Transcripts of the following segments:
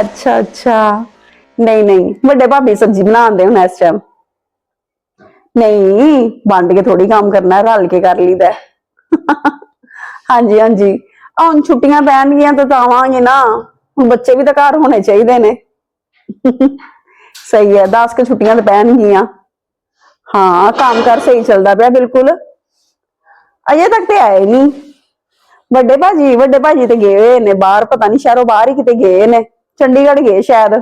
ਅੱਛਾ ਅੱਛਾ ਨਹੀਂ ਨਹੀਂ ਵੱਡੇ ਭਾਬੀ ਸਬਜ਼ੀ ਬਣਾਉਂਦੇ ਹੁਣ ਇਸ ਟਾਈਮ ਨਹੀਂ ਵੰਡ ਕੇ ਥੋੜੀ ਕੰਮ ਕਰਨਾ ਰਲ ਕੇ ਕਰ ਲਈਦਾ ਹਾਂਜੀ ਹਾਂਜੀ ਆਹ ਹੁਣ ਛੁੱਟੀਆਂ ਪੈਣਗੀਆਂ ਤਾਂ ਤਾਂ ਆਵਾਂਗੇ ਨਾ ਹੁਣ ਬੱਚੇ ਵੀ ਤਾਂ ਘਰ ਹੋਣੇ ਚਾਹੀਦੇ ਨੇ ਸਹੀ ਹੈ 10 ਕਿ ਛੁੱਟੀਆਂ ਤਾਂ ਪੈਣਗੀਆਂ ਹਾਂ ਕੰਮ ਕਰ ਸਹੀ ਚੱਲਦਾ ਪਿਆ ਬਿਲਕੁਲ ਅਜੇ ਤੱਕ ਤੇ ਆਏ ਨਹੀਂ ਵੱਡੇ ਭਾਜੀ ਵੱਡੇ ਭਾਜੀ ਤੇ ਗਏ ਹੋਏ ਨੇ ਬਾਹਰ ਪਤਾ ਨਹੀਂ ਸ਼ਹਿਰੋਂ ਬਾਹਰ ਹੀ ਕਿਤੇ ਗਏ ਨੇ ਚੰਡੀਗੜ੍ਹ ਗਏ ਸ਼ਾਇਦ।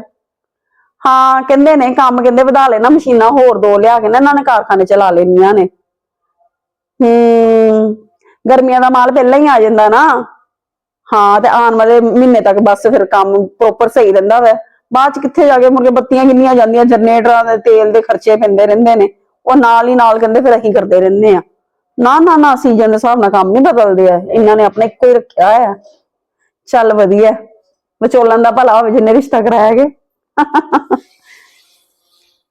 ਹਾਂ, ਕਹਿੰਦੇ ਨੇ ਕੰਮ ਕਹਿੰਦੇ ਵਧਾ ਲੈਣਾ ਮਸ਼ੀਨਾਂ ਹੋਰ ਦੋ ਲਿਆ ਕੇ ਨਾ, ਇਹਨਾਂ ਨੇ ਕਾਰਖਾਨੇ ਚਲਾ ਲੈਣੀਆਂ ਨੇ। ਹੂੰ, ਗਰਮੀਆਂ ਦਾ ਮਾਲ ਪਹਿਲਾਂ ਹੀ ਆ ਜਾਂਦਾ ਨਾ। ਹਾਂ, ਤੇ ਆਉਣ ਵਾਲੇ ਮਹੀਨੇ ਤੱਕ ਬਸ ਫਿਰ ਕੰਮ ਪ੍ਰੋਪਰ ਸਹੀ ਰਹਿੰਦਾ ਵਾ। ਬਾਅਦ ਚ ਕਿੱਥੇ ਜਾ ਕੇ ਮੁਰਗੇ ਬੱਤੀਆਂ ਕਿੰਨੀਆਂ ਜਾਂਦੀਆਂ, ਜਨਰੇਟਰਾਂ ਦੇ ਤੇਲ ਦੇ ਖਰਚੇ ਪੈਂਦੇ ਰਹਿੰਦੇ ਨੇ। ਉਹ ਨਾਲ ਹੀ ਨਾਲ ਕਹਿੰਦੇ ਫਿਰ ਅਸੀਂ ਕਰਦੇ ਰਹਿੰਦੇ ਆ ਨਾ ਨਾ ਨਾ, ਸੀਜ਼ਨ ਦੇ ਹਿਸਾਬ ਨਾਲ ਕੰਮ ਨਹੀਂ ਬਦਲਦੇ ਆ। ਇਹਨਾਂ ਨੇ ਆਪਣਾ ਇੱਕੋ ਹੀ ਰੱਖਿਆ ਹੋਇਆ। ਚੱਲ ਵਧੀਆ। ਵਿਚੋਲਨ ਦਾ ਭਲਾ ਹੋਵੇ ਜਿੰਨੇ ਰਿਸ਼ਤਾ ਕਰਾਇਆਗੇ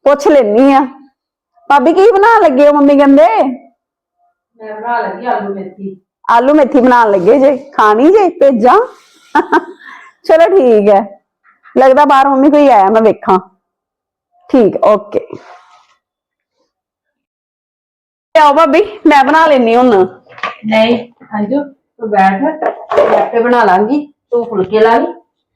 ਪੁੱਛ ਲੈਣੀ ਆ। ਭਾਬੀ ਕੀ ਬਣਾ ਲੱਗੇ ਹੋ ਮੰਮੀ ਕਹਿੰਦੇ? ਮੈਂ ਬਣਾ ਲੱਗੀ ਆਲੂ ਮੇਥੀ। ਆਲੂ ਮੇਥੀ ਬਣਾਉਣ ਲੱਗੇ ਜੇ ਖਾਣੀ ਜੇ ਭੇਜਾਂ? ਚਲੋ ਠੀਕ ਹੈ। ਲੱਗਦਾ ਬਾਹਰ ਮੰਮੀ ਕੋਈ ਆਇਆ ਮੈਂ ਵੇਖਾਂ। ਠੀਕ ਓਕੇ। ਆਓ ਭਾਬੀ ਮੈਂ ਬਣਾ ਲੈਣੀ ਹੁਣ। ਨਹੀਂ ਅੰਜੂ ਤੂੰ ਬੈਠ। ਮੈਂ ਆਪੇ ਬਣਾ ਲਾਂਗੀ। ਤੂੰ ਫੁਲਕੇ ਲਾ ਲਈ।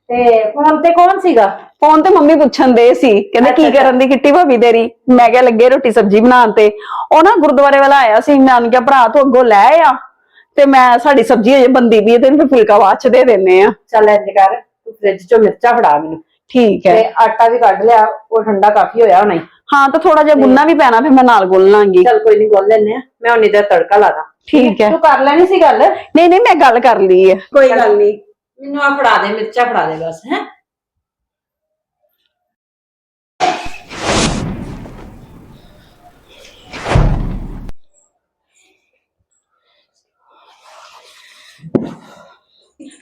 ਤੇ ਫੋਨ ਤੇ ਕੌਣ ਸੀਗਾ? ਫੋਨ ਤੇ ਮੰਮੀ ਪੁੱਛਣ ਦੇ ਸੀ ਕਹਿੰਦੇ ਕੀ ਕਰਨ ਦੀ ਕਿੱਟੀ ਭਾਬੀ ਤੇਰੀ? ਮੈਂ ਕਿਹਾ ਲੱਗੇ ਰੋਟੀ ਸਬਜ਼ੀ ਬਣਾਉਣ ਤੇ। ਉਹ ਨਾ ਗੁਰਦੁਆਰੇ ਵਾਲਾ ਆਇਆ ਸੀ ਮੈਂ ਕਿਹਾ ਭਰਾ ਤੂੰ ਅੱਗੋਂ ਲੈ ਆ ਤੇ ਮੈਂ ਸਾਡੀ ਸਬਜ਼ੀ ਅਜੇ ਬੰਦੀ ਵੀ ਹੈ ਤੈਨੂੰ ਫਿਰ ਫੁਲਕਾ ਬਾਅਦ ਚ ਦੇ ਦਿੰਨੇ ਆ। ਚੱਲ ਇੰਜ ਕਰ ਤੂੰ ਫ੍ਰਿਜ ਚੋਂ ਮਿਰਚਾਂ ਫੜਾ ਮੈਨੂੰ। ਠੀਕ ਹੈ। ਤੇ ਆਟਾ ਵੀ ਕੱਢ ਲਿਆ ਉਹ ਠੰਡਾ ਕਾਫੀ ਹੋਇਆ ਹੋਣਾ। ਈ। ਹਾਂ ਤਾਂ ਥੋੜਾ ਜਿਹਾ ਗੁੰਨਾ ਵੀ ਪੈਣਾ ਫਿਰ ਮੈਂ ਨਾਲ ਗੁੰਨ ਲਾਂਗੀ। ਚੱਲ ਕੋਈ ਨਹੀਂ ਗੋਲ ਲੈਨੇ ਆ ਮੈਂ ਉਹਨੇ ਦਾ ਤੜਕਾ ਲਾ ਦਾਂ। ਠੀਕ ਹੈ। ਤੂੰ ਕਰ ਲੈਣੀ ਸੀ ਗੱਲ? ਨਹੀਂ ਨਹੀਂ ਮੈਂ ਗੱਲ ਕਰ ਲਈ ਹੈ। ਕੋਈ ਗੱਲ ਨਹੀਂ ਮੈਨੂੰ ਆ ਫੜਾ ਦੇ ਮਿਰਚਾਂ ਫੜਾ ਦੇ ਬਸ ਹੈ।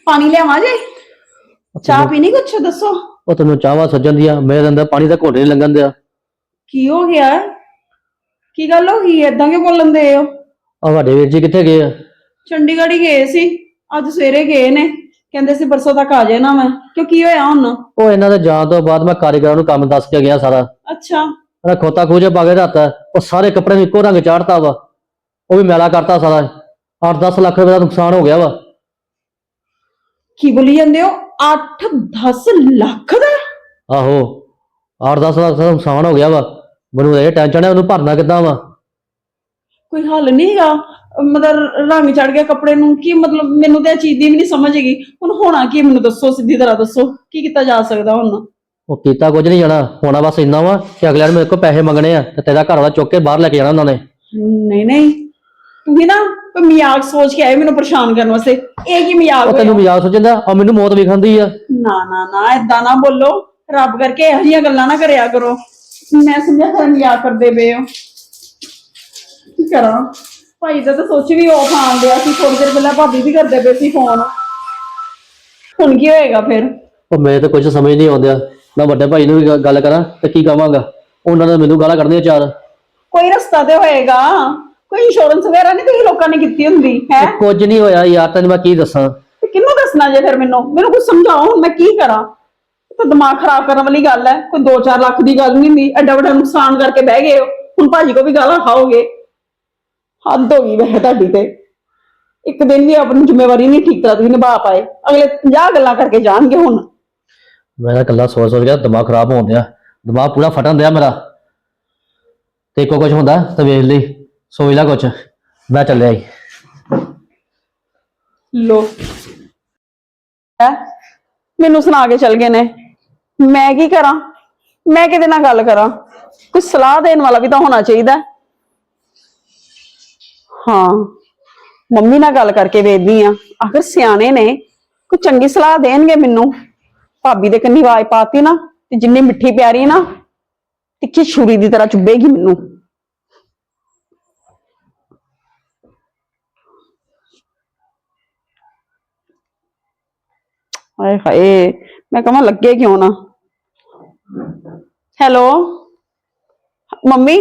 ਪਾਣੀ ਲਿਆਵਾਂ ਜੇ? ਚਾਹ ਪੀਣੀ ਕੁਛ ਦੱਸੋ? ਉਹ ਤੈਨੂੰ ਚਾਹਵਾ ਸੱਜਣ ਦੀਆਂ ਮੇਰੇ ਅੰਦਰ ਪਾਣੀ ਦਾ ਘੁੱਟ ਨਹੀਂ ਲੰਘਣ ਦਿਆ। ਕੀ ਹੋ ਗਿਆ? ਕੀ ਗੱਲ ਹੋ ਗਈ? ਏਦਾਂ ਕਿਉਂ ਬੋਲਣ ਦੇ ਹੋ? ਆ ਵੱਡੇ ਵੀਰ ਜੀ ਕਿੱਥੇ ਗਏ ਆ? ਚੰਡੀਗੜ੍ਹ ਹੀ ਗਏ ਸੀ ਅੱਜ ਸਵੇਰੇ ਗਏ ਨੇ। ਕਹਿੰਦੇ ਸੀ ਪਰਸੋਂ ਤੱਕ ਆ ਜਾਣਾ ਮੈਂ। ਕਿਉਂ ਕੀ ਹੋਇਆ ਹੁਣ? ਉਹ ਇਹਨਾਂ ਦੇ ਜਾਣ ਤੋਂ ਬਾਅਦ ਮੈਂ ਕਾਰੀਗਰਾਂ ਨੂੰ ਕੰਮ ਦੱਸ ਕੇ ਗਿਆ ਸਾਰਾ। ਅੱਛਾ। ਮੇਰਾ ਖੋਤਾ ਖੂਜੇ ਪਾ ਕੇ ਰੱਖਤਾ। ਉਹ ਸਾਰੇ ਕੱਪੜੇ ਨੂੰ ਇੱਕੋ ਰੰਗ ਚਾੜਤਾ ਵਾ। ਉਹ ਵੀ ਮੈਲਾ ਕਰਤਾ ਸਾਰਾ। 8-10 ਲੱਖ ਰੁਪਏ ਦਾ ਨੁਕਸਾਨ ਹੋ ਗਿਆ ਵਾ। ਕੀ ਬੋਲੀ ਜਾਂਦੇ ਹੋ? 8-10 ਲੱਖ ਦਾ? ਆਹੋ। 8-10 ਲੱਖ ਦਾ ਨੁਕਸਾਨ ਹੋ ਗਿਆ ਵਾ। ਮੈਨੂੰ ਇਹ ਟੈਨਸ਼ਨ ਹੈ ਉਹਨੂੰ ਭਰਨਾ ਕਿੱਦਾਂ ਵਾ? ਕੋਈ ਹੱਲ ਨਹੀਂ ਹੈਗਾ। ਮਤਲਬ ਰੰਗ ਚੜ ਗਿਆ ਕੱਪੜੇ ਨੂੰ ਕੀ ਮਤਲਬ ਮੈਨੂੰ ਤਾਂ ਇਹ ਚੀਜ਼ ਦੀ ਵੀ ਨਹੀਂ ਸਮਝ ਹੈਗੀ। ਹੁਣ ਹੋਣਾ ਕੀ ਮੈਨੂੰ ਦੱਸੋ ਸਿੱਧੀ ਤਰ੍ਹਾਂ ਦੱਸੋ ਕੀ ਕੀਤਾ ਜਾ ਸਕਦਾ ਹੁਣ? ਉਹ ਕੀਤਾ ਕੁਝ ਨਹੀਂ ਜਾਣਾ ਹੋਣਾ ਬਸ ਇੰਨਾ ਵਾ ਕਿ ਅਗਲੇ ਨੇ ਮੇਰੇ ਕੋਲ ਪੈਸੇ ਮੰਗਣੇ ਆ ਤੇ ਤੇਰਾ ਘਰ ਵਾਲਾ ਚੁੱਕ ਕੇ ਬਾਹਰ ਲੈ ਕੇ ਜਾਣਾ ਉਹਨਾਂ ਨੇ। ਨਹੀਂ ਨਹੀਂ। ਤੁਸੀਂ ਨਾ ਕੋਈ ਮਜ਼ਾਕ ਸੋਚ ਕੇ ਆਏ ਮੈਨੂੰ ਪਰੇਸ਼ਾਨ ਕਰਨ ਵਾਸਤੇ। ਇਹ ਕੀ ਮਜ਼ਾਕ ਉਹ ਤੈਨੂੰ ਹੋਇਆ? ਮਜ਼ਾਕ ਸੋਚਦਾ ਆ ਮੈਨੂੰ ਮੌਤ ਵੀ ਖਾਂਦੀ ਆ। ਨਾ ਨਾ ਨਾ ਏਦਾਂ ਨਾ ਬੋਲੋ। ਰੱਬ ਕਰਕੇ ਇਹੋ ਜਿਹੀਆਂ ਗੱਲਾਂ ਨਾ ਕਰਿਆ ਕਰੋ। ਮੈਂ ਸਮਝਿਆ ਤੁਸੀਂ ਮਜ਼ਾਕ ਕਰਦੇ ਪਏ ਹੋ। ਕੀ ਕਰਾਂ? ਭਾਈ ਦਾ ਤਾਂ ਸੋਚ ਵੀ ਉਹ ਖਾਣ ਦਿਆ ਸੀ ਥੋੜੀ ਦੇਰ ਪਹਿਲਾਂ ਭਾਬੀ ਵੀ ਕਰਦੇ ਪਏ ਸੀ ਫੋਨ ਹੁਣ ਕੀ ਹੋਏਗਾ ਫਿਰ? ਉਹ ਮੇਰੇ ਤਾਂ ਕੁਝ ਸਮਝ ਨਹੀਂ ਆਉਂਦਿਆ। ਮੈਂ ਵੱਡੇ ਭਾਈ ਨੂੰ ਵੀ ਗ- ਗੱਲ ਕਰਾਂ ਤੇ ਕੀ ਕਵਾਂਗਾ? ਉਹਨਾਂ ਨੇ ਮੈਨੂੰ ਗਾਲਾਂ ਕੱਢਣੀਆਂ ਚਾਰ। ਕੋਈ ਰਸਤਾ ਤੇ ਹੋਏਗਾ। ਕੋਈ ਇੰਸ਼ੋਰੈਂਸ ਵਗੈਰਾ ਨਹੀਂ ਤੁਸੀਂ ਲੋਕਾਂ ਨੇ ਕੀਤੀ ਹੁੰਦੀ ਹੈ? ਕੁਝ ਨਹੀਂ ਹੋਇਆ ਯਾਰ ਤੈਨੂੰ ਮੈਂ ਕੀ ਦੱਸਾਂ? ਤੇ ਕਿਹਨੂੰ ਦੱਸਣਾ ਜੇ ਫਿਰ ਮੈਨੂੰ? ਮੈਨੂੰ ਕੁਝ ਸਮਝਾਓ ਹੁਣ ਮੈਂ ਕੀ ਕਰਾਂ? ਇਹ ਤਾਂ ਦਿਮਾਗ ਖਰਾਬ ਕਰਨ ਵਾਲੀ ਗੱਲ ਹੈ। ਕੋਈ 2-4 ਲੱਖ ਦੀ ਗੱਲ ਨਹੀਂ ਹੁੰਦੀ। ਐਡਾ ਵੱਡਾ ਨੁਕਸਾਨ ਕਰਕੇ ਬਹਿ ਗਏ ਹੋ। ਹੁਣ ਭਾਜੀ ਕੋ ਵੀ ਗਾਲਾਂ ਖਾਓਗੇ। ਹੱਦ ਹੋ ਗਈ ਵੈਸੇ ਤੁਹਾਡੀ ਤੇ। ਇੱਕ ਦਿਨ ਵੀ ਆਪਣੀ ਜ਼ਿੰਮੇਵਾਰੀ ਨਹੀਂ ਠੀਕ ਤਰ੍ਹਾਂ ਤੁਸੀਂ ਨਿਭਾ ਪਾਏ। ਅਗਲੇ 50 ਗੱਲਾਂ ਕਰਕੇ ਜਾਣਗੇ ਹੁਣ। ਮੈਂ ਤਾਂ ਇਕੱਲਾ ਸੋਚ ਸੋਚ ਕੇ ਦਿਮਾਗ ਖਰਾਬ ਹੋਣ ਡਿਆ ਦਿਮਾਗ ਪੂਰਾ ਫਟਣ ਦਿਆ ਮੇਰਾ। ਤੇ ਇੱਕੋ ਕੁਝ ਹੁੰਦਾ ਤਾਂ ਵੇਖ ਲਈ। ਸੋਚ ਲੈ ਕੁਝ ਮੈਂ ਚੱਲਿਆ ਈ। ਲੋ। ਹੈ? ਮੈਨੂੰ ਸੁਣਾ ਕੇ ਚਲ ਗਏ ਨੇ। ਮੈਂ ਕੀ ਕਰਾਂ? ਮੈਂ ਕਿਹਦੇ ਨਾਲ ਗੱਲ ਕਰਾਂ? ਕੋਈ ਸਲਾਹ ਦੇਣ ਵਾਲਾ ਵੀ ਤਾਂ ਹੋਣਾ ਚਾਹੀਦਾ। ਹਾਂ। ਮੰਮੀ ਨਾਲ ਗੱਲ ਕਰਕੇ ਵੇਖਦੀ ਆ ਆਖਰ ਸਿਆਣੇ ਨੇ, ਕੋਈ ਚੰਗੀ ਸਲਾਹ ਦੇਣਗੇ ਮੈਨੂੰ? ਭਾਬੀ ਦੇ ਕੰਨੀ ਆਵਾਜ਼ ਪਾਤੀ ਨਾ, ਤੇ ਜਿੰਨੀ ਮਿੱਠੀ ਪਿਆਰੀ ਨਾ, ਤਿੱਖੀ ਛੁਰੀ ਦੀ ਤਰ੍ਹਾਂ ਚੁੱਭੇਗੀ ਮੈਨੂੰ। ਹਾਏ ਹਾਏ, ਮੈਂ ਕਹਾਂ ਲੱਗੇ ਕਿਉਂ ਨਾ? ਹੈਲੋ? ਮੰਮੀ,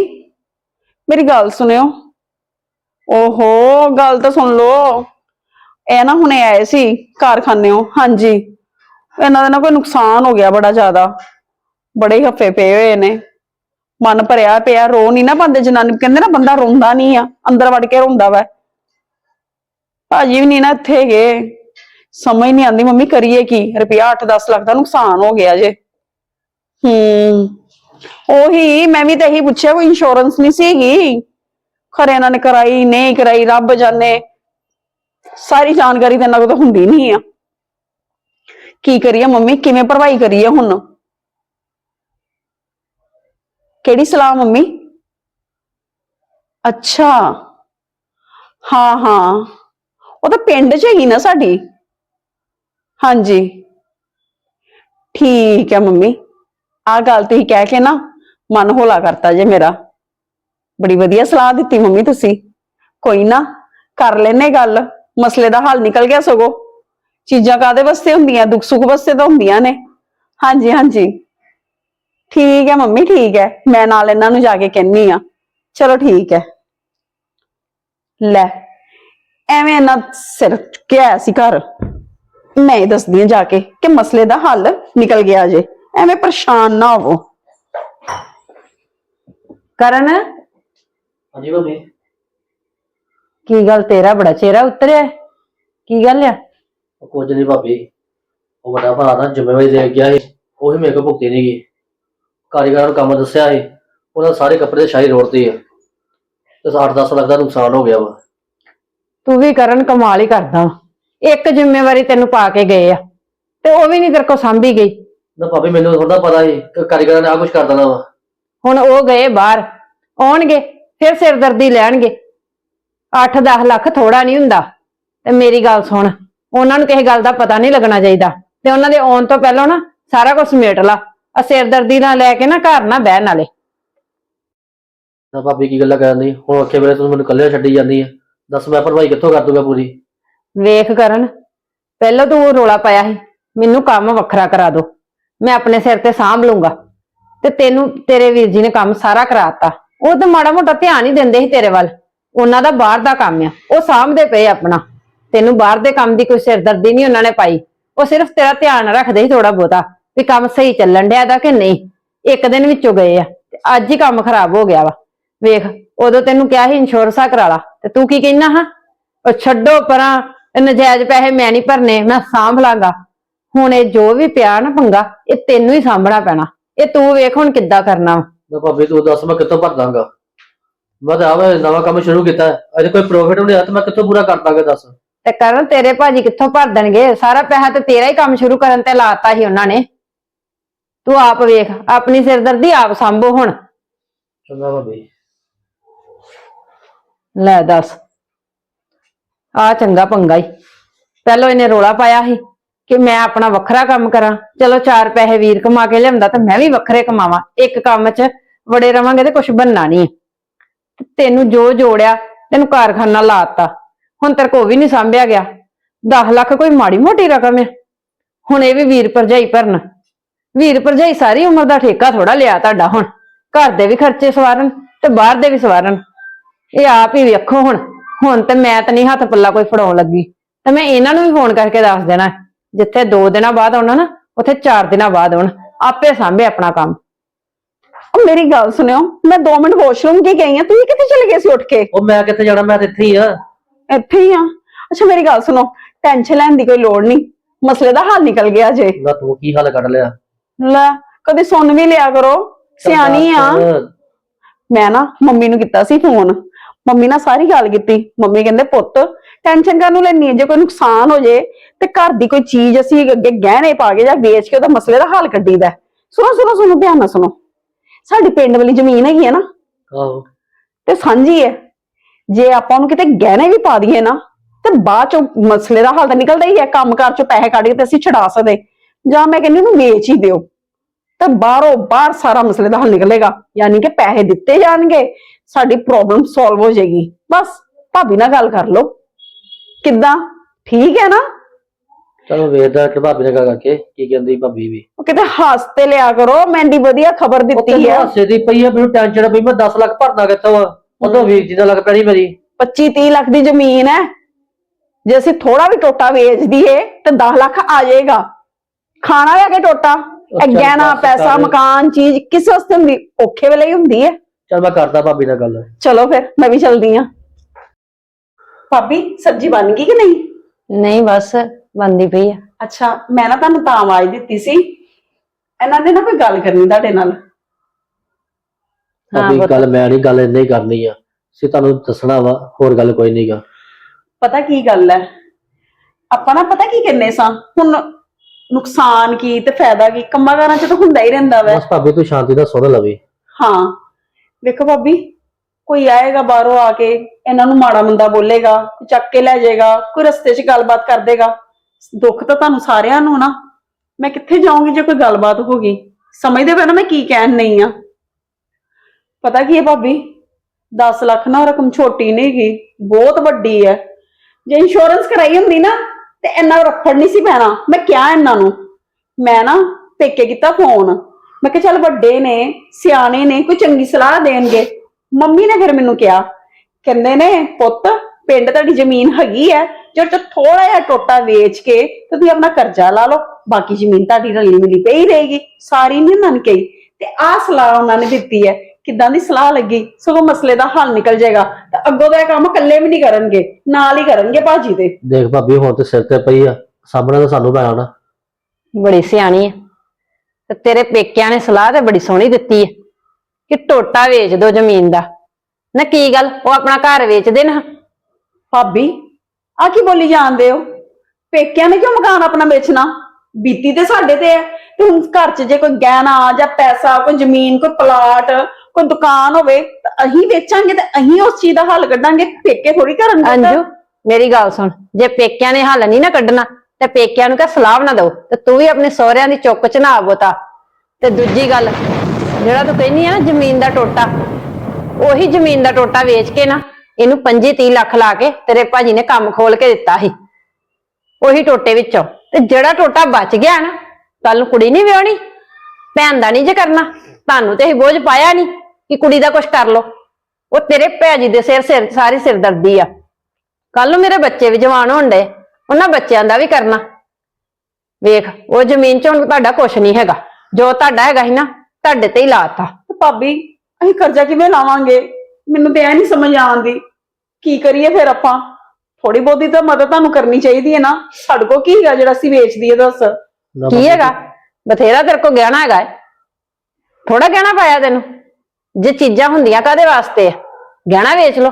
ਮੇਰੀ ਗੱਲ ਸੁਣਿਓ। ਓਹੋ, ਗੱਲ ਤਾਂ ਸੁਣ ਲਓ। ਇਹ ਨਾ ਹੁਣੇ ਆਏ ਸੀ ਕਾਰਖਾਨੇੋਂ ਹਾਂਜੀ। ਇਹਨਾਂ ਦਾ ਨਾ ਕੋਈ ਨੁਕਸਾਨ ਹੋ ਗਿਆ ਬੜਾ ਜ਼ਿਆਦਾ। ਬੜੇ ਹੱਫੇ ਪਏ ਹੋਏ ਨੇ। ਮਨ ਭਰਿਆ ਪਿਆ, ਰੋ ਨਹੀਂ ਨਾ ਬੰਦੇ ਜਨਾਨੀ। ਕਹਿੰਦੇ ਨਾ ਬੰਦਾ ਰੋਂਦਾ ਨਹੀਂ ਆ, ਅੰਦਰ ਵੜ ਕੇ ਰੋਂਦਾ ਵਾ। ਭਾਜੀ ਵੀ ਨਹੀਂ ਨਾ ਇੱਥੇ ਗਏ ਸਮਝ ਨਹੀਂ ਆਂਦੀ ਮੰਮੀ ਕਰੀਏ ਕੀ? ਰੁਪਿਆ 8-10 ਲੱਖ ਦਾ ਨੁਕਸਾਨ ਹੋ ਗਿਆ ਜੇ। ਹੂੰ। ਉਹੀ, ਮੈਂ ਵੀ ਤਾਂ ਇਹੀ ਪੁੱਛਿਆ, ਕੋਈ ਇੰਸ਼ੋਰੈਂਸ ਨਹੀਂ ਸੀਗੀ? ਖਰੇ ਇਹਨਾਂ ਨੇ ਕਰਾਈ, ਨਹੀਂ ਕਰਾਈ, ਰੱਬ ਜਾਣੇ। ਸਾਰੀ ਜਾਣਕਾਰੀ ਤੇ ਇਹਨਾਂ ਕੋਲ ਤਾਂ ਹੁੰਦੀ ਨਹੀਂ ਆ। ਕੀ ਕਰੀਏ ਮੰਮੀ, ਕਿਵੇਂ ਭਰਵਾਈ ਕਰੀਏ ਹੁਣ? ਕਿਹੜੀ ਸਲਾਹ ਮੰਮੀ? ਅੱਛਾ। ਹਾਂ ਹਾਂ। ਉਹ ਤਾਂ ਪਿੰਡ 'ਚ ਹੈਗੀ ਨਾ ਸਾਡੀ। ਹਾਂਜੀ। ਠੀਕ ਹੈ ਮੰਮੀ। ਆ ਗੱਲ ਤੁਸੀਂ ਕਹਿ ਕੇ ਨਾ ਮਨ ਹੋਲਾ ਕਰਤਾ ਜੇ ਮੇਰਾ। ਬੜੀ ਵਧੀਆ ਸਲਾਹ ਦਿੱਤੀ ਮੰਮੀ ਤੁਸੀਂ। ਕੋਈ ਨਾ, ਕਰ ਲੈਨੇ ਗੱਲ। ਮਸਲੇ ਦਾ ਹੱਲ ਨਿਕਲ ਗਿਆ ਸਗੋ। ਚੀਜ਼ਾਂ ਕਾਦੇ ਵਾਸਤੇ ਹੁੰਦੀਆਂ? ਦੁੱਖ ਸੁੱਖ ਵਾਸਤੇ ਤਾਂ ਹੁੰਦੀਆਂ ਨੇ। ਹਾਂਜੀ ਹਾਂਜੀ। ਠੀਕ ਹੈ ਮੰਮੀ, ਠੀਕ ਹੈ। ਮੈਂ ਨਾਲ ਇਹਨਾਂ ਨੂੰ ਜਾ ਕੇ ਕਹਿੰਨੀ ਆ। ਚਲੋ ਠੀਕ ਹੈ। ਲੈ, ਐਵੇਂ ਇਹਨਾਂ ਸਿਰ ਚੁੱਕਿਆ ਸੀ ਘਰ? ਮੈਂ ਦੱਸਦੀ ਹਾਂ ਜਾ ਕੇ ਕਿ ਮਸਲੇ ਦਾ ਹੱਲ ਨਿਕਲ ਗਿਆ ਜੇ। ਐਵੇਂ ਪਰੇਸ਼ਾਨ ਨਾ ਹੋਵੋ। ਕਰਨ? ਹਾਂਜੀ ਭਾਬੀ। ਕੀ ਗੱਲ ਤੇਰਾ ਬੜਾ ਚਿਹਰਾ ਉਤਰਿਆ ਹੈ? ਕੀ ਗੱਲ ਆ? ਉਹ ਕੁਝ ਨਹੀਂ ਭਾਬੀ। ਉਹ ਵੱਡਾ ਭਰਾ ਨਾ ਜ਼ਿੰਮੇਵਾਰੀ ਦੇ ਗਿਆ ਸੀ। ਉਹੀ ਮੇਰੇ ਕੋਲ ਭੁਗਤੀ ਨਹੀਂ ਗਈ। ਕਾਰੀਗਰਾਂ ਨੂੰ ਕੰਮ ਦੱਸਿਆ ਸੀ। ਉਹਨਾਂ ਸਾਰੇ ਕੱਪੜੇ ਤੇ ਸ਼ਾਹੀ ਰੋੜਤੀ ਆ। ਤੇ 8-10 ਲੱਖ ਦਾ ਨੁਕਸਾਨ ਹੋ ਗਿਆ ਵਾ। ਤੂੰ ਵੀ ਕਰਨ ਕਮਾਲ ਹੀ ਕਰਦਾ ਵਾਂ। ਇੱਕ ਜ਼ਿੰਮੇਵਾਰੀ ਤੈਨੂੰ ਪਾ ਕੇ ਗਏ ਆ। ਤੇ ਉਹ ਵੀ ਨਹੀਂ ਤੇਰੇ ਕੋਲ ਸਾਂਭੀ ਗਈ। ਨਾ ਭਾਬੀ ਮੈਨੂੰ ਥੋੜਾ ਪਤਾ ਸੀ ਕਿ ਕਾਰੀਗਰਾਂ ਨੇ ਆ ਕੁਝ ਕਰ ਦੇਣਾ ਵਾ। ਹੁਣ ਉਹ ਗਏ ਬਾਹਰ। ਆਉਣਗੇ। ਫਿਰ ਸਿਰਦਰਦੀ ਲੈਣਗੇ। 8-10 ਲੱਖ ਥੋੜਾ ਨਹੀਂ ਹੁੰਦਾ। ਤੇ ਮੇਰੀ ਗੱਲ ਸੁਣ ਉਹਨਾਂ ਨੂੰ ਕਿਸੇ ਗੱਲ ਦਾ ਪਤਾ ਨਹੀਂ ਲੱਗਣਾ ਚਾਹੀਦਾ। ਤੇ ਉਹਨਾਂ ਦੇ ਆਉਣ ਤੋਂ ਪਹਿਲਾਂ ਨਾ ਸਾਰਾ ਕੁਝ ਸਮੇਟ ਲਾ। ਆ ਸਿਰਦਰਦੀ ਨਾਲ ਲੈ ਕੇ ਨਾ ਘਰ ਨਾ ਬਹਿਣ ਨਾਲੇ। ਨਾ ਭਾਬੀ ਕੀ ਗੱਲਾਂ ਕਰਨ ਦੀ ਹੁਣ ਔਖੇ ਵੇਲੇ ਤੂੰ ਮੈਨੂੰ ਇਕੱਲੇ ਛੱਡੀ ਜਾਂਦੀ ਆ। ਦੱਸ ਮੈਂ ਭਰਵਾਈ ਕਿੱਥੋਂ ਕਰ ਦੂੰਗਾ ਪੂਰੀ? ਵੇਖ ਕਰਨ ਪਹਿਲਾਂ ਤੂੰ ਉਹ ਰੋਲਾ ਪਾਇਆ ਸੀ। ਮੈਨੂੰ ਕੰਮ ਵੱਖਰਾ ਕਰਾ ਦੋ। ਮੈਂ ਆਪਣੇ ਸਿਰ ਤੇ ਸਾਂਭ ਲੂੰਗਾ। ਤੇ ਤੈਨੂੰ ਤੇਰੇ ਵੀਰ ਜੀ ਨੇ ਕੰਮ ਸਾਰਾ ਕਰਾਤਾ ਉਹ ਤਾਂ ਮਾੜਾ ਮੋਟਾ ਧਿਆਨ ਹੀ ਦਿੰਦੇ ਸੀ ਤੇਰੇ ਵੱਲ। ਉਹਨਾਂ ਦਾ ਬਾਹਰ ਦਾ ਕੰਮ ਆ। ਉਹ ਸਾਂਭਦੇ ਪਏ ਆਪਣਾ। ਤੈਨੂੰ ਬਾਹਰ ਦੇ ਕੰਮ ਦੀ ਕੋਈ ਸਿਰਦਰਦੀ ਨਹੀਂ ਉਹਨਾਂ ਨੇ ਪਾਈ। ਉਹ ਸਿਰਫ ਤੇਰਾ ਧਿਆਨ ਰੱਖਦੇ ਸੀ ਥੋੜਾ ਬਹੁਤਾ ਵੀ ਕੰਮ ਸਹੀ ਚੱਲਣ ਡਿਆ ਦਾ ਕਿ ਨਹੀਂ। ਇੱਕ ਦਿਨ ਵਿੱਚੋਂ ਗਏ ਆ ਤੇ ਅੱਜ ਹੀ ਕੰਮ ਖਰਾਬ ਹੋ ਗਿਆ ਵਾ। ਵੇਖ, ਉਦੋਂ ਤੈਨੂੰ ਕਿਹਾ ਸੀ ਇੰਸ਼ੋਰੈਂਸਾ ਕਰਾ ਲਾ। ਤੇ ਤੂੰ ਕੀ ਕਹਿਣਾ ਹਾਂ? ਉਹ ਛੱਡੋ ਪਰਾਂ, ਇਹ ਨਜਾਇਜ਼ ਪੈਸੇ ਮੈਂ ਨਹੀਂ ਭਰਨੇ, ਮੈਂ ਸਾਂਭ ਲਾਂਗਾ। ਹੁਣ ਇਹ ਜੋ ਵੀ ਪਿਆ ਨਾ ਪੰਗਾ, ਇਹ ਤੈਨੂੰ ਹੀ ਸਾਂਭਣਾ ਪੈਣਾ। ਇਹ ਤੂੰ ਵੇਖ ਹੁਣ ਕਿੱਦਾਂ ਕਰਨਾ ਵਾ। ਨਾ ਭਾਬੀ ਤੂੰ ਦੱਸ ਮੈਂ ਕਿੱਥੋਂ ਭਰ ਦਾਂਗਾ? ਮੈਂ ਤਾਂ ਆਵੇ ਨਵਾਂ ਕੰਮ ਸ਼ੁਰੂ ਕੀਤਾ ਹੈ। ਅਜੇ ਕੋਈ ਪ੍ਰੋਫਿਟ ਨਹੀਂ ਆਇਆ ਤਾਂ ਮੈਂ ਕਿੱਥੋਂ ਪੂਰਾ ਕਰ ਦਾਂਗਾ ਦੱਸ? ਤੇ ਕਰਨ ਤੇਰੇ ਭਾਜੀ ਕਿੱਥੋਂ ਭਰ ਦੇਣਗੇ? ਸਾਰਾ ਪੈਸਾ ਤੇ ਤੇਰਾ ਹੀ ਕੰਮ ਸ਼ੁਰੂ ਕਰਨ ਤੇ ਲਾਤਾ ਸੀ ਉਹਨਾਂ ਨੇ। ਤੂੰ ਆਪ ਵੇਖ ਆਪਣੀ ਸਿਰਦਰਦੀ ਆਪ ਸੰਭੋ ਹੁਣ। ਚੰਗਾ ਭਾਬੀ। ਲੈ ਦੱਸ। ਆ ਚੰਗਾ ਪੰਗਾ ਹੀ ਪਹਿਲਾਂ ਇਹਨੇ ਰੋਲਾ ਪਾਇਆ ਸੀ। ਕਿ ਮੈਂ ਆਪਣਾ ਵੱਖਰਾ ਕੰਮ ਕਰਾਂ। ਚਲੋ ਚਾਰ ਪੈਸੇ ਵੀਰ ਕਮਾ ਕੇ ਲਿਆਉਂਦਾ ਤੇ ਮੈਂ ਵੀ ਵੱਖਰੇ ਕਮਾਵਾਂ। ਇੱਕ ਕੰਮ 'ਚ ਵੜੇ ਰਵਾਂਗੇ ਤੇ ਕੁਝ ਬੰਨਾ ਨਹੀਂ ਤੈਨੂੰ ਜੋ ਜੋੜਿਆ, ਤੈਨੂੰ ਕਾਰਖਾਨਾ ਲਾਤਾ। ਹੁਣ ਤੇਰੇ ਕੋ ਵੀ ਨਹੀਂ ਸੰਭਿਆ ਗਿਆ। 10 ਲੱਖ ਕੋਈ ਮਾੜੀ ਮੋਟੀ ਰਕਮ ਹੈ। ਹੁਣ ਇਹ ਵੀ ਵੀਰ ਭਰਜਾਈ ਭਰਨ। ਵੀਰ ਭਰਜਾਈ ਸਾਰੀ ਉਮਰ ਦਾ ਠੇਕਾ ਥੋੜਾ ਲਿਆ ਤੁਹਾਡਾ ਹੁਣ। ਘਰ ਦੇ ਵੀ ਖਰਚੇ ਸਵਾਰਨ ਤੇ ਬਾਹਰ ਦੇ ਵੀ ਸਵਾਰਨ। ਇਹ ਆਪ ਹੀ ਵੇਖੋ ਹੁਣ। ਹੁਣ ਤੇ ਮੈਂ ਤਾਂ ਨਹੀਂ ਹੱਥ ਪੱਲਾ ਕੋਈ ਫੜਾਉਣ ਲੱਗੀ। ਤੇ ਮੈਂ ਇਹਨਾਂ ਨੂੰ ਵੀ ਫੋਨ ਕਰਕੇ ਦੱਸ ਦੇਣਾ। ਜਿੱਥੇ 2 ਦਿਨਾਂ ਬਾਅਦ ਆਉਣਾ ਨਾ ਉੱਥੇ 4 ਦਿਨਾਂ ਬਾਅਦ ਆਉਣ। ਆਪੇ ਸਾਂਭੇ ਆਪਣਾ ਕੰਮ। ਉਹ ਮੇਰੀ ਗੱਲ ਸੁਣਿਓ ਮੈਂ 2 ਮਿੰਟ ਵਾਸ਼ਰੂਮ ਕੀ ਗਈ ਆ? ਤੁਸੀਂ ਕਿੱਥੇ ਚਲੇ ਗਏ ਸੀ ਉੱਠ ਕੇ? ਉਹ ਮੈਂ ਕਿੱਥੇ ਜਾਣਾ? ਮੈਂ ਤਾਂ ਇੱਥੇ ਹੀ ਆ। ਇੱਥੇ ਹੀ ਆ। ਅੱਛਾ ਮੇਰੀ ਗੱਲ ਸੁਣੋ ਟੈਨਸ਼ਨ ਲੈਣ ਦੀ ਕੋਈ ਲੋੜ ਨਹੀਂ। ਮਸਲੇ ਦਾ ਹੱਲ ਨਿਕਲ ਗਿਆ ਜੇ। ਨਾ ਤੂੰ ਕੀ ਹਾਲ ਕੱਢ ਲਿਆ? ਲੈ ਕਦੇ ਸੁਣ ਵੀ ਲਿਆ ਕਰੋ। ਸਿਆਣੀ ਆ। ਮੈਂ ਨਾ ਮੰਮੀ ਨੂੰ ਕੀਤਾ ਸੀ ਫੋਨ। ਮੰਮੀ ਨਾਲ ਸਾਰੀ ਗੱਲ ਕੀਤੀ। ਮੰਮੀ ਕਹਿੰਦੇ ਪੁੱਤ ਟੈਨਸ਼ਨ ਕਾਹਨੂੰ ਲੈਣੀ ਹੈ ਜੇ ਕੋਈ ਨੁਕਸਾਨ ਹੋ ਜੇ ਤੇ ਘਰ ਦੀ ਕੋਈ ਚੀਜ਼ ਅਸੀਂ ਅੱਗੇ ਗਹਿਣੇ ਪਾ ਕੇ ਜਾਂ ਵੇਚ ਕੇ ਉਹਦਾ ਮਸਲੇ ਦਾ ਹੱਲ ਕੱਢੀਦਾ। ਸੁਣੋ ਸੁਣੋ ਸੁਣੋ ਧਿਆਨ ਨਾਲ ਸੁਣੋ। ਸਾਡੀ ਪਿੰਡ ਵਾਲੀ ਜ਼ਮੀਨ ਹੈਗੀ ਹੈ ਨਾ ਆਹੋ। ਤੇ ਸਾਂਝੀ ਹੈ। ਜੇ ਆਪਾਂ ਉਹਨੂੰ ਕਿਤੇ ਗਹਿਣੇ ਵੀ ਪਾ ਦਈਏ ਨਾ ਤੇ ਬਾਅਦ ਚੋਂ ਮਸਲੇ ਦਾ ਹੱਲ ਤਾਂ ਨਿਕਲਦਾ ਹੀ ਹੈ। ਕੰਮਕਾਰ ਚੋਂ ਪੈਸੇ ਕੱਢ ਕੇ ਤੇ ਅਸੀਂ ਛਡਾ ਸਕਦੇ। ਜਾਂ ਮੈਂ ਕਹਿੰਦੀ ਉਹਨੂੰ ਵੇਚ ਹੀ ਦਿਓ। ਤੇ ਬਾਹਰੋਂ ਬਾਹਰ ਸਾਰਾ ਮਸਲੇ ਦਾ ਹੱਲ ਨਿਕਲੇਗਾ। ਯਾਨੀ ਕਿ ਪੈਸੇ ਦਿੱਤੇ ਜਾਣਗੇ ਸਾਡੀ ਪ੍ਰੋਬਲਮ ਸੋਲਵ ਹੋ ਜਾਏਗੀ। ਬਸ ਭਾਬੀ ਨਾਲ ਗੱਲ ਕਰ ਲਓ। ਕਿੱਦਾਂ? ਠੀਕ ਹੈ ਨਾ? ਚਲੋ ਵੇਖਦਾ ਕਿ ਭਾਬੀ ਨੇ ਗੱਲ ਕਰਕੇ ਕੀ ਕਹਿੰਦੀ ਭਾਬੀ ਵੀ। ਉਹ ਕਿਤੇ ਹੱਸ ਤੇ ਲਿਆ ਕਰੋ ਮੈਂ ਇੰਨੀ ਵਧੀਆ ਖਬਰ ਉਹ ਦਿੱਤੀ ਤੈਨੂੰ ਹੈ। ਹਾਸੇ ਦੀ ਪਈ ਆ ਮੈਨੂੰ ਟੈਨਸ਼ਨ ਪਈ ਮੈਂ 10 ਲੱਖ ਭਰਨਾ ਕਿੱਥੋਂ ਆ? ਉਦੋਂ ਵੀਰ ਜੀ ਦਾ ਲੱਗ ਪੈਣੀ ਮੇਰੀ। 25 30 ਲੱਖ ਦੀ ਜ਼ਮੀਨ ਹੈ। ਜੇ ਅਸੀਂ ਥੋੜਾ ਵੀ ਟੋਟਾ ਵੇਚ ਦਈਏ ਤੇ 10 ਲੱਖ ਆ ਜਾਏਗਾ। ਖਾਣਾ ਲੈ ਕੇ ਟੋਟਾ ਇਹ ਚੱਲ ਗਹਿਣਾ ਬਸ ਪੈਸਾ ਕਰ। ਮਕਾਨ ਚੀਜ਼ ਕਿਸ ਵਾਸਤੇ ਹੁੰਦੀ ਔਖੇ ਵੇਲੇ ਹੀ ਹੁੰਦੀ ਹੈ। ਚਲ ਮੈਂ ਕਰਦਾ ਭਾਬੀ ਨਾਲ ਗੱਲ। ਚਲੋ ਫਿਰ ਮੈਂ ਵੀ ਚਲਦੀ ਆ ਭਾਬੀ ਸਬਜ਼ੀ ਬਣ ਗਈ ਕਿ ਨਹੀਂ? ਨਹੀਂ ਬਸ ਬੰਦੀ ਪਈ ਆ। ਅੱਛਾ ਮੈਂ ਨਾ ਤੁਹਾਨੂੰ ਤਾਂ ਆਵਾਜ਼ ਦਿੱਤੀ ਸੀ। ਇਹਨਾਂ ਦੇ ਨਾ ਕੋਈ ਗੱਲ ਕਰਨੀ ਤੁਹਾਡੇ ਨਾਲ। ਹਾਂ ਪੁੱਤ। ਗੱਲ ਮੈਂ ਨਹੀਂ ਗੱਲ ਇੰਨੇ ਹੀ ਕਰਨੀ ਆ। ਸੀ ਤੁਹਾਨੂੰ ਦੱਸਣਾ ਵਾ ਹੋਰ ਗੱਲ ਕੋਈ ਨਹੀਂਗਾ ਪਤਾ ਕੀ ਗੱਲ ਹੈ ਆਪਾਂ ਨਾ ਪਤਾ ਕੀ ਕਹਿੰਦੇ ਸਾਂ? ਹੁਣ ਨੁਕਸਾਨ ਕੀ ਤੇ ਫਾਇਦਾ ਕੀ? ਕੰਮਾਂ ਕਾਰਾਂ ਚ ਤਾਂ ਹੁੰਦਾ ਹੀ ਰਹਿੰਦਾ ਵੈ। ਬਸ ਭਾਬੀ ਤੂੰ ਸ਼ਾਂਤੀ ਦਾ ਸੁਣ ਲਵੀ। ਹਾਂ। ਵੇਖੋ ਭਾਬੀ ਕੋਈ ਆਏਗਾ ਬਾਹਰੋਂ ਆ ਕੇ, ਇਹਨਾਂ ਨੂੰ ਮਾੜਾ ਮੰਦਾ ਬੋਲੇਗਾ, ਚੱਕ ਕੇ ਲੈ ਜਾਏਗਾ, ਕੋਈ ਰਸਤੇ 'ਚ ਗੱਲਬਾਤ ਕਰ ਦੇਗਾ। ਦੁੱਖ ਤਾਂ ਤੁਹਾਨੂੰ ਸਾਰਿਆਂ ਨੂੰ ਨਾ। ਮੈਂ ਕਿੱਥੇ ਜਾਊਂਗੀ ਜੇ ਕੋਈ ਗੱਲਬਾਤ ਹੋ ਗਈ? ਸਮਝਦੇ ਪਏ ਨਾ ਮੈਂ ਕੀ ਕਹਿਣ ਨਹੀਂ ਆ। ਪਤਾ ਕੀ ਹੈ ਭਾਬੀ? 10 ਲੱਖ ਨਾ ਰਕਮ ਛੋਟੀ ਨਹੀਂ ਗੀ ਬਹੁਤ ਵੱਡੀ ਹੈ। ਜੇ ਇੰਸ਼ੋਰੈਂਸ ਕਰਾਈ ਹੁੰਦੀ ਨਾ, ਤੇ ਇੰਨਾ ਰੱਫੜ ਨਹੀਂ ਸੀ ਪੈਣਾ। ਮੈਂ ਕਿਹਾ ਇਹਨਾਂ ਨੂੰ। ਮੈਂ ਨਾ ਪੇਕੇ ਕੀਤਾ ਫੋਨ ਮੈਂ ਕਿਹਾ ਚੱਲ ਵੱਡੇ ਨੇ, ਸਿਆਣੇ ਨੇ, ਕੋਈ ਚੰਗੀ ਸਲਾਹ ਦੇਣਗੇ। ਮੰਮੀ ਨੇ ਫਿਰ ਮੈਨੂੰ ਕਿਹਾ ਕਹਿੰਦੇ ਨੇ ਪੁੱਤ ਪਿੰਡ ਤੁਹਾਡੀ ਜ਼ਮੀਨ ਹੈਗੀ ਹੈ ਜੋ ਚ ਥੋੜਾ ਜਿਹਾ ਟੋਟਾ ਵੇਚ ਕੇ ਤੇ ਤੁਸੀਂ ਆਪਣਾ ਕਰਜ਼ਾ ਲਾ ਲਓ ਬਾਕੀ ਜ਼ਮੀਨ ਤੁਹਾਡੀ ਰਲੀ ਮਿਲੀ ਪਈ ਰਹੇਗੀ ਸਾਰੀ ਨਹੀਂ ਉਹਨਾਂ ਨੇ ਕਹੀ। ਤੇ ਆਹ ਸਲਾਹ ਉਹਨਾਂ ਨੇ ਦਿੱਤੀ ਹੈ ਕਿੱਦਾਂ ਦੀ ਸਲਾਹ ਲੱਗੀ? ਸਗੋਂ ਮਸਲੇ ਦਾ ਹੱਲ ਨਿਕਲ ਜਾਏਗਾ ਤੇ ਅੱਗੋਂ ਦਾ ਇਹ ਕੰਮ ਇਕੱਲੇ ਵੀ ਨਹੀਂ ਕਰਨਗੇ ਨਾਲ ਹੀ ਕਰਨਗੇ ਭਾਜੀ ਦੇ। ਦੇਖ ਭਾਬੀ ਹੁਣ ਤੇ ਸਿਰ ਤੇ ਪਈ ਆ ਸਾਹਮਣੇ ਤਾਂ ਸਾਨੂੰ ਪੈਣਾ ਨਾ। ਬੜੀ ਸਿਆਣੀ ਤੇ ਤੇਰੇ ਪੇਕਿਆਂ ਨੇ ਸਲਾਹ ਤੇ ਬੜੀ ਸੋਹਣੀ ਦਿੱਤੀ ਹੈ ਕਿ ਟੋਟਾ ਵੇਚ ਦੋ ਜ਼ਮੀਨ ਦਾ। ਨਾ ਕੀ ਗੱਲ ਉਹ ਆਪਣਾ ਘਰ ਵੇਚ ਦੇਣ ਭਾਬੀ ਆ ਕੀ ਬੋਲੀ ਜਾਂਦੇ ਹੋ? ਪੇਕਿਆਂ ਨੇ ਕਿਉਂ ਮਕਾਨ ਆਪਣਾ ਵੇਚਣਾ? ਬੀਤੀ ਤੇ ਸਾਡੇ ਤੇ ਹੈ। ਤੇ ਹੁਣ ਘਰ 'ਚ ਜੇ ਕੋਈ ਗਹਿਣਾ ਜਾਂ ਪੈਸਾ ਕੋਈ ਜ਼ਮੀਨ ਕੋਈ ਪਲਾਟ ਕੋਈ ਦੁਕਾਨ ਹੋਵੇ ਤਾਂ ਅਸੀਂ ਵੇਚਾਂਗੇ ਤੇ ਅਸੀਂ ਉਸ ਚੀਜ਼ ਦਾ ਹੱਲ ਕੱਢਾਂਗੇ। ਪੇਕੇ ਥੋੜੀ ਕਰਨਗੇ ਅੰਜੂ ਮੇਰੀ ਗੱਲ ਸੁਣ। ਜੇ ਪੇਕਿਆਂ ਨੇ ਹੱਲ ਨਹੀਂ ਨਾ ਕੱਢਣਾ ਤੇ ਪੇਕਿਆਂ ਨੂੰ ਕਹ ਸਲਾਹ ਨਾ ਦਿਓ? ਤੇ ਤੂੰ ਵੀ ਆਪਣੇ ਸਹੁਰਿਆਂ ਦੀ ਚੁੱਕ ਚ ਨਾ ਬੋਤਾ ਤੇ ਦੂਜੀ ਗੱਲ ਜਿਹੜਾ ਤੂੰ ਕਹਿੰਦੀ ਆ ਨਾ ਜ਼ਮੀਨ ਦਾ ਟੋਟਾ, ਉਹੀ ਜ਼ਮੀਨ ਦਾ ਟੋਟਾ ਵੇਚ ਕੇ ਨਾ ਇਹਨੂੰ 25 30 ਲੱਖ ਲਾ ਕੇ ਤੇਰੇ ਭਾਜੀ ਨੇ ਕੰਮ ਖੋਲ ਕੇ ਦਿੱਤਾ ਸੀ। ਉਹੀ ਟੋਟੇ ਵਿੱਚੋਂ। ਤੇ ਜਿਹੜਾ ਟੋਟਾ ਬਚ ਗਿਆ ਨਾ ਕੱਲ ਨੂੰ ਕੁੜੀ ਨਹੀਂ ਵਿਆਹਣੀ, ਭੈਣ ਦਾ ਨਹੀਂ ਜੇ ਕਰਨਾ ਤੁਹਾਨੂੰ ਤੇ ਇਹ ਬੋਝ ਪਾਇਆ ਨਹੀਂ ਕਿ ਕੁੜੀ ਦਾ ਕੁਝ ਕਰ ਲੋ ਉਹ ਤੇਰੇ ਭਾਜੀ ਦੇ ਸਿਰ ਸਿਰ, ਸਾਰੀ ਸਿਰਦਰਦੀ ਆ। ਕੱਲ ਨੂੰ ਮੇਰੇ ਬੱਚੇ ਵੀ ਜਵਾਨ ਹੋਣ ਡੇ ਉਹਨਾਂ ਬੱਚਿਆਂ ਦਾ ਵੀ ਕਰਨਾ। ਵੇਖ, ਉਹ ਜ਼ਮੀਨ 'ਚ ਹੁਣ ਤੁਹਾਡਾ ਕੁਝ ਨਹੀਂ ਹੈਗਾ। ਜੋ ਤੁਹਾਡਾ ਹੈਗਾ ਸੀ ਨਾ ਤੁਹਾਡੇ ਤੇ ਹੀ ਲਾਤਾ। ਤੇ ਭਾਬੀ ਅਸੀਂ ਕਰਜ਼ਾ ਕਿਵੇਂ ਲਾਵਾਂਗੇ? ਮੈਨੂੰ ਤੇ ਇਹ ਨਹੀਂ ਸਮਝ ਆਉਂਦੀ। ਕੀ ਕਰੀਏ ਫਿਰ ਆਪਾਂ? ਥੋੜੀ ਬਹੁਤੀ ਤਾਂ ਮਦਦ ਤੁਹਾਨੂੰ ਕਰਨੀ ਚਾਹੀਦੀ ਹੈ ਨਾ। ਸਾਡੇ ਕੋਲ ਕੀ ਹੈਗਾ ਜਿਹੜਾ ਅਸੀਂ ਵੇਚ ਦਈਏ ਦੱਸ? ਨਾ ਕੀ ਹੈਗਾ? ਬਥੇਰਾ ਤੇਰੇ ਕੋ ਗਹਿਣਾ ਹੈਗਾ ਹੈ ਥੋੜਾ ਗਹਿਣਾ ਪਾਇਆ ਤੈਨੂੰ? ਜੇ ਚੀਜ਼ਾਂ ਹੁੰਦੀਆਂ ਕਾਦੇ ਵਾਸਤੇ ਆ? ਗਹਿਣਾ ਵੇਚ ਲਓ।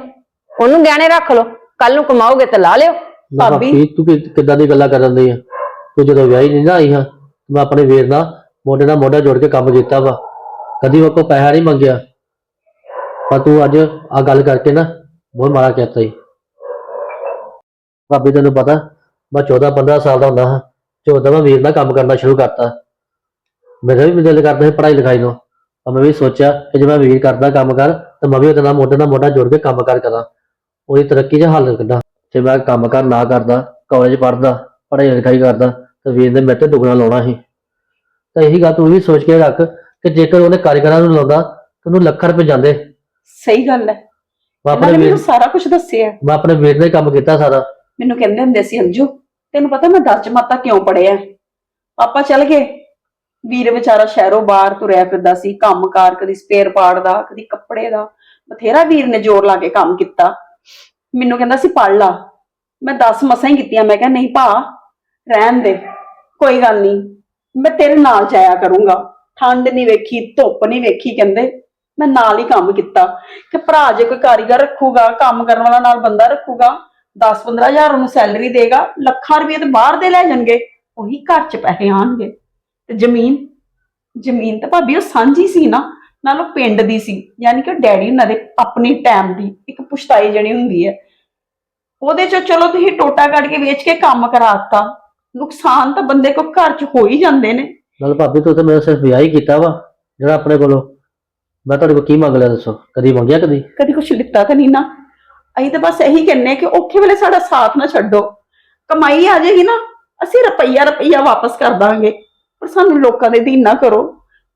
ਉਹਨੂੰ ਗਹਿਣੇ ਰੱਖ ਲਓ। ਕੱਲ ਨੂੰ ਕਮਾਓਗੇ ਤੇ ਲਾ ਲਿਓ। ਨਾ ਭਾਬੀ। ਭਾਬੀ ਤੂੰ ਕਿ- ਕਿੱਦਾਂ ਦੀ ਗੱਲਾਂ ਕਰਨ ਦੀ ਆ? ਤੂੰ ਜਦੋਂ ਵਿਆਹੀ ਨਹੀਂ ਨਾ ਆਈ ਹਾਂ ਮੈਂ ਆਪਣੇ ਵੀਰ ਨਾਲ ਮੋਢੇ ਨਾਲ ਮੋਢਾ ਜੋੜ ਕੇ ਕੰਮ ਕੀਤਾ ਵਾ। ਕਦੀ ਉਹ ਕੋ ਪੈਸਾ ਨਹੀਂ ਮੰਗਿਆ। ਪਰ ਤੂੰ ਅੱਜ ਆ ਗੱਲ ਕਰਕੇ ਨਾ ਬਹੁਤ ਮਾੜਾ ਕਹਿਤਾ ਹੀ ਭਾਬੀ, ਤੈਨੂੰ ਪਤਾ ਮੈਂ 14 15 ਸਾਲ ਦਾ ਹੁੰਦਾ ਹਾਂ। 14 ਮੈਂ ਵੀਰ ਨਾਲ ਕੰਮ ਕਰਨਾ ਸ਼ੁਰੂ ਕਰਤਾ। ਮੇਰਾ ਵੀ ਦਿਲ ਕਰਦਾ ਸੀ ਪੜ੍ਹਾਈ ਲਿਖਾਈ ਨੂੰ। ਪਰ ਮੈਂ ਵੀ ਸੋਚਿਆ ਕਿ ਜੇ ਮੈਂ ਵੀਰ ਕਰਦਾ ਕੰਮ ਕਰ, ਤਾਂ ਮੈਂ ਵੀ ਉਹਦੇ ਨਾਲ ਮੋਢੇ ਨਾਲ ਮੋਢਾ ਜੋੜ ਕੇ ਕੰਮ ਕਰ ਕਰਾਂ। ਉਹਦੀ ਤਰੱਕੀ 'ਚ ਹੱਲ ਕੱਢਾਂ। ਜੇ ਮੈਂ ਕੰਮ ਕਰ ਨਾ ਕਰਦਾ ਕਾਲਜ ਪੜ੍ਹਦਾ, ਪੜ੍ਹਾਈ ਲਿਖਾਈ ਕਰਦਾ, ਤਾਂ ਵੀਰ ਨੇ ਮੇਰੇ ਤੇ ਦੁਗਣਾ ਲਾਉਣਾ ਸੀ। ਤਾਂ ਇਹੀ ਗੱਲ ਤੂੰ ਵੀ ਸੋਚ ਕੇ ਰੱਖ ਕਿ ਜੇਕਰ ਉਹਨੇ ਕਾਰੀਗਰਾਂ ਨੂੰ ਲਾਉਂਦਾ ਤਾਂ ਉਹਨੂੰ ਲੱਖਾਂ ਰੁਪਏ ਜਾਂਦੇ। ਸਹੀ ਗੱਲ ਹੈ। ਮੈਂ ਆਪਣੇ ਨੇ ਵੀਰ ਮੈਨੂੰ ਸਾਰਾ ਕੁਝ ਦੱਸਿਆ। ਮੈਂ ਆਪਣੇ ਵੀਰ ਨੇ ਕੰਮ ਕੀਤਾ ਸਾਰਾ। ਮੈਨੂੰ ਕਹਿੰਦੇ ਹੁੰਦੇ ਸੀ ਅੰਜੂ ਤੈਨੂੰ ਪਤਾ ਮੈਂ ਦਸ ਜਮਾਤਾਂ ਕਿਉਂ ਪੜਿਆ ਪਾਪਾ ਚੱਲ ਗਏ। ਵੀਰ ਵਿਚਾਰਾ ਸ਼ਹਿਰੋਂ ਬਾਹਰ ਤੁਰਿਆ ਫਿਰਦਾ ਸੀ ਕੰਮਕਾਰ ਕਦੀ ਸਪੇਅਰ ਪਾਰਟ ਦਾ ਕਦੀ ਕੱਪੜੇ ਦਾ। ਬਥੇਰਾ ਵੀਰ ਨੇ ਜ਼ੋਰ ਲਾ ਕੇ ਕੰਮ ਕੀਤਾ। ਮੈਨੂੰ ਕਹਿੰਦਾ ਸੀ ਪੜ ਲਾ। ਮੈਂ 10 ਮਸਾਂ ਹੀ ਕੀਤੀਆਂ। ਮੈਂ ਕਿਹਾ ਨਹੀਂ ਭਾ ਰਹਿਣ ਦੇ। ਕੋਈ ਗੱਲ ਨਹੀਂ। ਮੈਂ ਤੇਰੇ ਨਾਲ ਜਾਇਆ ਕਰੂੰਗਾ। ਠੰਡ ਨਹੀਂ ਵੇਖੀ, ਧੁੱਪ ਨਹੀਂ ਵੇਖੀ ਕਹਿੰਦੇ। ਮੈਂ ਨਾਲ ਹੀ ਕੰਮ ਕੀਤਾ। ਕਿ ਭਰਾ ਜੇ ਕੋਈ ਕਾਰੀਗਰ ਰੱਖੂਗਾ, ਕੰਮ ਕਰਨ ਵਾਲਾ ਨਾਲ ਬੰਦਾ ਰੱਖੂਗਾ 10-15 ਹਜ਼ਾਰ ਉਹਨੂੰ ਸੈਲਰੀ ਦੇਗਾ, ਲੱਖਾਂ ਰੁਪਏ ਤੇ ਬਾਹਰ ਦੇ ਲੈ ਜਾਣਗੇ, ਉਹੀ ਘਰ 'ਚ ਪੈਸੇ ਆਣਗੇ। ਤੇ ਜ਼ਮੀਨ ਜ਼ਮੀਨ ਤਾਂ ਭਾਬੀ ਉਹ ਸਾਂਝੀ ਸੀ ਨਾ, ਨਾਲ ਉਹ ਪਿੰਡ ਦੀ ਸੀ, ਯਾਨੀ ਕਿ ਉਹ ਡੈਡੀ ਉਹਨਾਂ ਦੇ ਆਪਣੀ ਟਾਈਮ ਦੀ ਇੱਕ ਪੁਸ਼ਤਾਈ ਜਿਹੜੀ ਹੁੰਦੀ ਹੈ। ਉਹਦੇ 'ਚੋਂ ਚਲੋ ਤੁਸੀਂ ਟੋਟਾ ਕੱਢ ਕੇ ਵੇਚ ਕੇ ਕੰਮ ਕਰਾਤਾ ਨੁਕਸਾਨ ਤਾਂ ਬੰਦੇ ਕੋ ਘਰ 'ਚ ਹੋ ਹੀ ਜਾਂਦੇ ਨੇ। ਨਾਲ ਭਾਬੀ ਤੂੰ ਤਾਂ ਮੇਰਾ ਸਿਰਫ ਵਿਆਹ ਹੀ ਕੀਤਾ ਵਾ ਜਿਹੜਾ ਆਪਣੇ ਕੋਲੋਂ। ਮੈਂ ਤੁਹਾਡੇ ਕੋਲ ਕੀ ਮੰਗ ਲਿਆ ਦੱਸੋ? ਕਦੀ ਮੰਗਿਆ ਕਦੀ? ਕਦੀ ਕੁਛ ਲਿੱਤਾ ਤਾਂ ਨਹੀਂ ਨਾ। ਅਸੀਂ ਤਾਂ ਬਸ ਇਹੀ ਕਹਿੰਨੇ ਕਿ ਔਖੇ ਵੇਲੇ ਸਾਡਾ ਸਾਥ ਨਾ ਛੱਡੋ। ਕਮਾਈ ਆ ਜਾਏਗੀ ਨਾ ਅਸੀਂ ਰੁਪਈਆ ਰੁਪਈਆ ਵਾਪਸ ਕਰ ਦਾਂਗੇ। ਪਰ ਸਾਨੂੰ ਲੋਕਾਂ ਦੇ ਅਧੀਨ ਨਾ ਕਰੋ।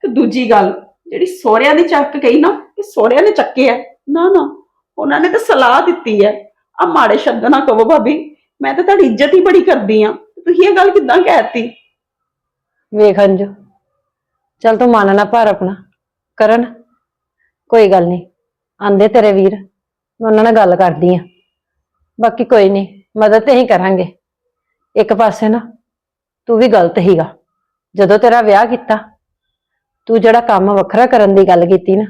ਤੇ ਦੂਜੀ ਗੱਲ ਜਿਹੜੀ ਸੋਹਰਿਆਂ ਦੀ ਚੱਕ ਗਈ ਨਾ ਕਿ ਸੋਹਰਿਆਂ ਨੇ ਚੱਕੇ ਆ। ਨਾ ਨਾ ਉਹਨਾਂ ਨੇ ਤਾਂ ਸਲਾਹ ਦਿੱਤੀ ਹੈ ਆ ਮਾੜੇ ਸ਼ਬਦ ਨਾ ਕਹੋ ਭਾਬੀ ਮੈਂ ਤਾਂ ਤੁਹਾਡੀ ਇੱਜ਼ਤ ਹੀ ਬੜੀ ਕਰਦੀ ਆ। ਤੁਸੀਂ ਇਹ ਗੱਲ ਕਿੱਦਾਂ ਕਹਿਤੀ? ਵੇਖ ਅੰਜੂ, ਚੱਲ ਤੂੰ ਮਨ ਨਾ ਭਰ ਆਪਣਾ। ਕਰਨ, ਕੋਈ ਗੱਲ ਨਹੀਂ। ਆਂਦੇ ਤੇਰੇ ਵੀਰ, ਮੈਂ ਉਹਨਾਂ ਨਾਲ ਗੱਲ ਕਰਦੀ ਆ। ਬਾਕੀ ਕੋਈ ਨਹੀਂ, ਮਦਦ ਤੇ ਹੀ ਕਰਾਂਗੇ। ਇੱਕ ਪਾਸੇ ਨਾ, ਤੂੰ ਵੀ ਗਲਤ ਹੀਗਾ ਜਦੋਂ ਤੇਰਾ ਵਿਆਹ ਕੀਤਾ, ਤੂੰ ਜਿਹੜਾ ਕੰਮ ਵੱਖਰਾ ਕਰਨ ਦੀ ਗੱਲ ਕੀਤੀ ਨਾ,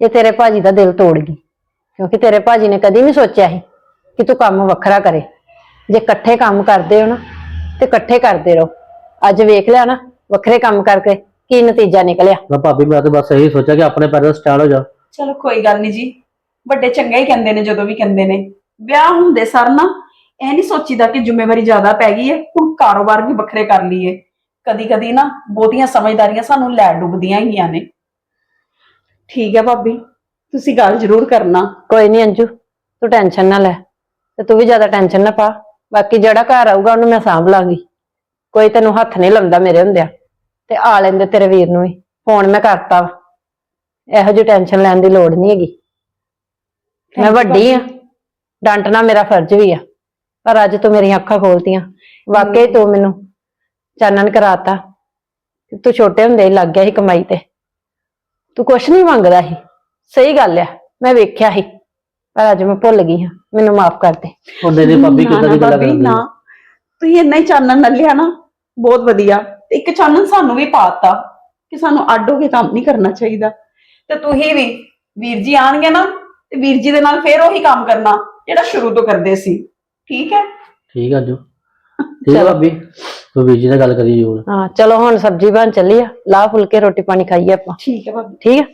ਇਹ ਤੇਰੇ ਭਾਜੀ ਦਾ ਦਿਲ ਤੋੜ ਗਈ। ਕਿਉਂਕਿ ਤੇਰੇ ਭਾਜੀ ਨੇ ਕਦੀ ਨਹੀਂ ਸੋਚਿਆ ਸੀ ਕਿ ਤੂੰ ਕੰਮ ਵੱਖਰਾ ਕਰੇ। ਜੇ ਇਕੱਠੇ ਕੰਮ ਕਰਦੇ ਹੋ ਨਾ ਤੇ ਇਕੱਠੇ ਕਰਦੇ ਰਹੋ। ਅੱਜ ਵੇਖ ਲਿਆ ਨਾ ਵੱਖਰੇ ਕੰਮ ਕਰਕੇ ਕੀ ਨਤੀਜਾ ਨਿਕਲਿਆ। ਨਾ ਭਾਬੀ ਮੈਂ ਤਾਂ ਬਸ ਇਹੀ ਸੋਚਿਆ ਕਿ ਆਪਣੇ ਪੈਰਾਂ ਤੇ ਸਟੈਂਡ ਹੋ ਜਾ ਚਲੋ ਕੋਈ ਗੱਲ ਨਹੀਂ ਜੀ। ਵੱਡੇ ਚੰਗਾ ਹੀ ਕਹਿੰਦੇ ਨੇ ਜਦੋਂ ਵੀ ਕਹਿੰਦੇ ਨੇ। ਵਿਆਹ ਹੁੰਦੇ ਸਰ ਨਾ ਇਹ ਨਹੀਂ ਸੋਚੀਦਾ ਕਿ ਜ਼ਿੰਮੇਵਾਰੀ ਜ਼ਿਆਦਾ ਪੈ ਗਈ ਹੈ ਹੁਣ ਕਾਰੋਬਾਰ ਵੀ ਵੱਖਰੇ ਕਰ ਲਈਏ। ਕਦੀ ਕਦੀ ਨਾ ਬਹੁਤੀਆਂ ਸਮਝਦਾਰੀਆਂ ਸਾਨੂੰ ਲੈ ਡੁੱਬਦੀਆਂ ਹੈਗੀਆਂ ਨੇ। ਠੀਕ ਹੈ ਭਾਬੀ ਤੁਸੀਂ ਗੱਲ ਜ਼ਰੂਰ ਕਰਨਾ। ਕੋਈ ਨਹੀਂ ਅੰਜੂ ਤੂੰ ਟੈਨਸ਼ਨ ਨਾ ਲੈ ਤੇ ਤੂੰ ਵੀ ਜ਼ਿਆਦਾ ਟੈਨਸ਼ਨ ਨਾ ਪਾ। ਬਾਕੀ ਜਿਹੜਾ ਘਰ ਆਊਗਾ ਉਹਨੂੰ ਮੈਂ ਸਾਂਭ ਲਾਂਗੀ। ਕੋਈ ਤੈਨੂੰ ਹੱਥ ਨਹੀਂ ਲਾਉਂਦਾ ਮੇਰੇ ਹੁੰਦਿਆ। ਤੇ ਆ ਲੈਂਦੇ ਤੇਰੇ ਵੀਰ ਨੂੰ ਵੀ। ਫੋਨ ਮੈਂ ਕਰਤਾ ਵਾ। ਇਹੋ ਜਿਹੀ ਟੈਨਸ਼ਨ ਲੈਣ ਦੀ ਲੋੜ ਨਹੀਂ ਹੈਗੀ। ਮੈਂ ਵੱਡੀ ਆ। ਡਾਂਟਣਾ ਮੇਰਾ ਫਰਜ਼ ਵੀ ਆ। ਪਰ ਅੱਜ ਤੂੰ ਮੇਰੀਆਂ ਅੱਖਾਂ ਖੋਲਤੀਆਂ। ਵਾਕਈ ਤੂੰ ਮੈਨੂੰ ਚਾਨਣ ਕਰਾਤਾ। ਕਿ ਤੂੰ ਛੋਟੇ ਹੁੰਦੇ ਹੀ ਲੱਗ ਗਿਆ ਸੀ ਕਮਾਈ ਤੇ। ਤੂੰ ਕੁਛ ਨਹੀਂ ਮੰਗਦਾ ਸੀ। ਸਹੀ ਗੱਲ ਆ। ਮੈਂ ਵੇਖਿਆ ਸੀ। ਪਰ ਅੱਜ ਮੈਂ ਭੁੱਲ ਗਈ ਹਾਂ ਮੈਨੂੰ ਮਾਫ ਕਰ ਦੇ। ਉਹ ਨਹੀਂ ਭਾਬੀ ਨਾ, ਕਿੱਦਾਂ ਦੀ ਗੱਲ ਕਰਦੀ ਨਾ। ਤੁਸੀਂ ਇੰਨਾ ਹੀ ਚਾਨਣ ਨਾਲ ਲਿਆ ਨਾ ਬਹੁਤ ਵਧੀਆ। ਇੱਕ ਚਾਨਣ ਸਾਨੂੰ ਵੀ ਪਾਤਾ ਕਿ ਸਾਨੂੰ ਅੱਡ ਹੋ ਕੇ ਕੰਮ ਨਹੀਂ ਕਰਨਾ ਚਾਹੀਦਾ। ਤੇ ਤੁਸੀਂ ਵੀ ਵੀਰ ਜੀ ਆਣਗੇ ਨਾ ਤੇ ਵੀਰ ਜੀ ਦੇ ਨਾਲ ਫੇਰ ਉਹੀ ਕੰਮ ਕਰਨਾ ਜਿਹੜਾ ਸ਼ੁਰੂ ਤੋਂ ਕਰਦੇ ਸੀ। ਠੀਕ ਹੈ? ਠੀਕ ਆ ਜੋ ਠੀਕ ਆ ਚਲੋ। ਭਾਬੀ। ਤੂੰ ਵੀਰ ਜੀ ਨਾਲ ਗੱਲ ਕਰੀ ਜੂਰ ਹਾਂ ਚਲੋ ਹੁਣ ਸਬਜ਼ੀ ਬਣ ਚੱਲੀ ਆ। ਲਾ ਫੁਲਕੇ ਰੋਟੀ ਪਾਣੀ ਖਾਈਏ ਆਪਾਂ। ਠੀਕ ਹੈ ਭਾਬੀ। ਠੀਕ ਹੈ